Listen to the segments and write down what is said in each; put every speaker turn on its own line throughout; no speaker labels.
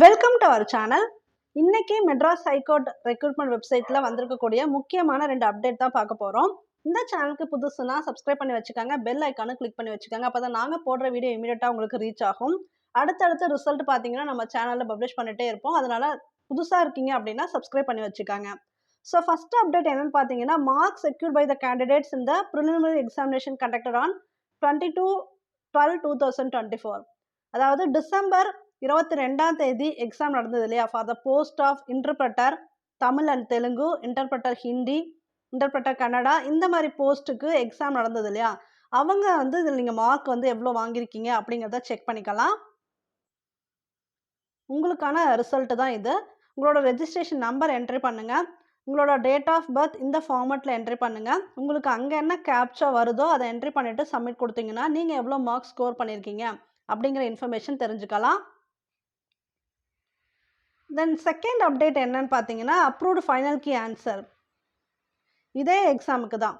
Welcome to our channel இன்னைக்கு Madras high court recruitment வெப்சைட்ல வந்திருக்கக்கூடிய முக்கியமான ரெண்டு அப்டேட் தான் பார்க்க போறோம். இந்த சேனலுக்கு புதுசுனா சப்ஸ்கிரைப் பண்ணி வச்சுக்கோங்க பெல் ஐக்கானு கிளிக் பண்ணி வச்சுக்கோங்க அப்பதான் நாங்க போடுற வீடியோ இமீடியட்டா உங்களுக்கு ரீச் ஆகும். அடுத்தடுத்த ரிசல்ட் பாத்தீங்கன்னா நம்ம சேனல்ல பப்ளிஷ் பண்ணிட்டே இருப்போம். அதனால புதுசா இருக்கீங்க அப்படின்னா சப்ஸ்கிரைப் பண்ணி வச்சுக்கோங்க. ஸோ ஃபஸ்ட் அப்டேட் என்னன்னு பார்த்தீங்கன்னா mark secured by the candidates இந்த preliminary examination conducted on twenty two twelve two thousand twenty four அதாவது டிசம்பர் இருபத்தி ரெண்டாம் தேதி எக்ஸாம் நடந்தது இல்லையா? For the post of interpreter Tamil and Telugu interpreter Hindi interpreter Kannada இந்த மாதிரி போஸ்ட்டுக்கு எக்ஸாம் நடந்தது இல்லையா? அவங்க வந்து இதில் நீங்கள் மார்க் வந்து எவ்வளோ வாங்கியிருக்கீங்க அப்படிங்கிறத செக் பண்ணிக்கலாம். உங்களுக்கான ரிசல்ட்டு தான் இது. உங்களோட ரெஜிஸ்ட்ரேஷன் நம்பர் என்ட்ரி பண்ணுங்கள் உங்களோட டேட் ஆஃப் பர்த் இந்த ஃபார்மெட்டில் என்ட்ரி பண்ணுங்கள் உங்களுக்கு அங்கே என்ன கேப்ச்சா வருதோ அதை என்ட்ரி பண்ணிவிட்டு சப்மிட் கொடுத்தீங்கன்னா நீங்கள் எவ்வளோ மார்க் ஸ்கோர் பண்ணியிருக்கீங்க அப்படிங்கிற இன்ஃபர்மேஷன் தெரிஞ்சுக்கலாம். தென் செகண்ட் அப்டேட் என்னன்னு பார்த்தீங்கன்னா அப்ரூவ்டு ஃபைனல் கீ ஆன்சர் இதே எக்ஸாமுக்கு தான்.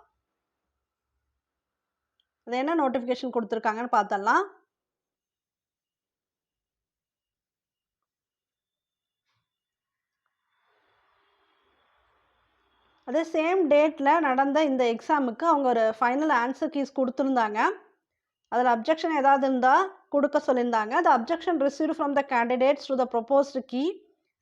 அது என்ன நோட்டிஃபிகேஷன் கொடுத்துருக்காங்கன்னு பார்த்தலாம் அதே சேம் டேட்டில் நடந்த இந்த எக்ஸாமுக்கு அவங்க ஒரு ஃபைனல் ஆன்சர் கீஸ் கொடுத்துருந்தாங்க. அதில் அப்ஜெக்ஷன் ஏதாவது இருந்தால் கொடுக்க சொல்லியிருந்தாங்க. The objection receive from the candidates to the proposed key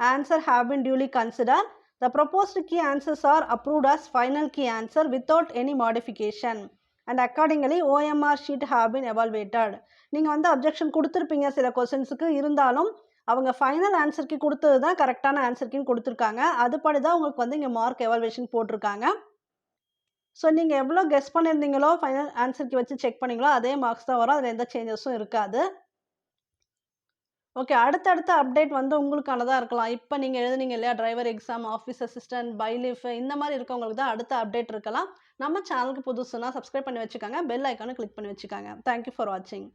answer have been duly consider the proposed key answers are approved as final key answer without any modification and accordingly OMR sheet have been evaluated நீங்கள் வந்து objection கொடுத்துருப்பீங்க சில கொஸ்டின்ஸுக்கு இருந்தாலும் அவங்க final ஆன்சருக்கு கொடுத்தது தான் கரெக்டான ஆன்சருக்குன்னு கொடுத்துருக்காங்க. அதுபடி தான் உங்களுக்கு வந்து இங்கே மார்க் எவால்வேஷன் போட்டிருக்காங்க. ஸோ நீங்கள் எவ்வளோ கெஸ் பண்ணியிருந்தீங்களோ ஃபைனல் ஆன்சருக்கு வச்சு செக் பண்ணீங்களோ அதே மார்க்ஸ் தான் வரும். அதில் எந்த சேஞ்சஸும் இருக்காது. ஓகே அடுத்தடுத்த அப்டேட் வந்து உங்களுக்கானதாக இருக்கலாம். இப்போ நீங்கள் எழுதுனீங்க இல்லையா? Driver exam office assistant bailiff இந்த மாதிரி இருக்கவங்களுக்கு தான் அடுத்த அப்டேட் இருக்கலாம். நம்ம சேனலுக்கு புதுசுனா சப்ஸ்கிரைப் பண்ணி வச்சுக்கோங்க. பெல் ஐக்கானு கிளிக் பண்ணி வச்சுக்கோங்க. தேங்க்யூ ஃபார் வாட்சிங்